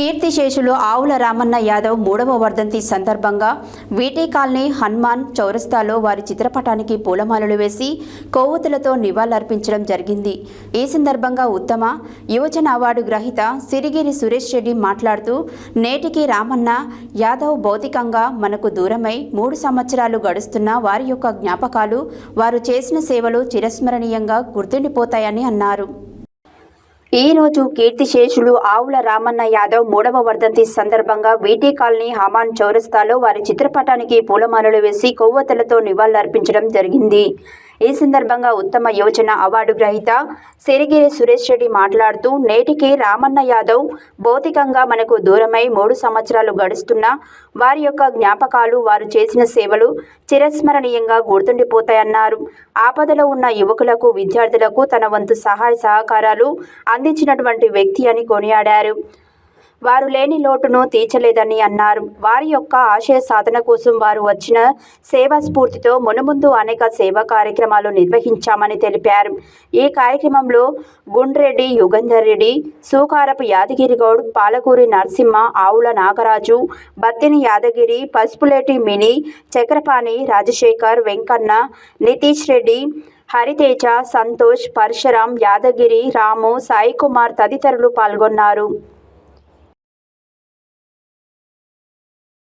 కీర్తిశేషులు ఆవుల రామన్న యాదవ్ మూడవ వర్ధంతి సందర్భంగా వీటీ కాలనీ హనుమాన్ చౌరస్తాలో వారి చిత్రపటానికి పూలమాలలు వేసి కొవ్వొత్తులతో నివాళులర్పించడం జరిగింది. ఈ సందర్భంగా ఉత్తమ యువజన అవార్డు గ్రహీత సిరిగిరి సురేష్ రెడ్డి మాట్లాడుతూ నేటికి రామన్న యాదవ్ భౌతికంగా మనకు దూరమై మూడు సంవత్సరాలు గడుస్తున్న వారి యొక్క జ్ఞాపకాలు వారు చేసిన సేవలు చిరస్మరణీయంగా గుర్తుండిపోతాయని అన్నారు. ఈ రోజు కీర్తిశేషులు ఆవుల రామన్న యాదవ్ మూడవ వర్ధంతి సందర్భంగా వీటీ కాలనీ హమాన్ చౌరస్తాలో వారి చిత్రపటానికి పూలమాలలు వేసి కొవ్వొత్తులతో నివాళులర్పించడం జరిగింది. ఈ సందర్భంగా ఉత్తమ యోచన అవార్డు గ్రహీత సిరిగిరి సురేష్ రెడ్డి మాట్లాడుతూ నేటికి రామన్న యాదవ్ భౌతికంగా మనకు దూరమై మూడు సంవత్సరాలు గడుస్తున్నా వారి యొక్క జ్ఞాపకాలు వారు చేసిన సేవలు చిరస్మరణీయంగా గుర్తుండిపోతాయన్నారు. ఆపదలో ఉన్న యువకులకు విద్యార్థులకు తన వంతు సహాయ సహకారాలు అందించినటువంటి వ్యక్తి అని కొనియాడారు. వారు లేని లోటును తీర్చలేదని అన్నారు. వారి యొక్క ఆశయ సాధన కోసం వారు వచ్చిన సేవా స్ఫూర్తితో మునుముందు అనేక సేవా కార్యక్రమాలు నిర్వహించామని తెలిపారు. ఈ కార్యక్రమంలో గుండ్రెడ్డి యుగంధర్ రెడ్డి సూకారపు యాదగిరి గౌడ్ పాలకూరి నరసింహ ఆవుల నాగరాజు బత్తిని యాదగిరి పసుపులేటి మిని చక్రపాణి రాజశేఖర్ వెంకన్న నితీష్ రెడ్డి హరితేజ సంతోష్ పరశురాం యాదగిరి రాము సాయి కుమార్ తదితరులు పాల్గొన్నారు.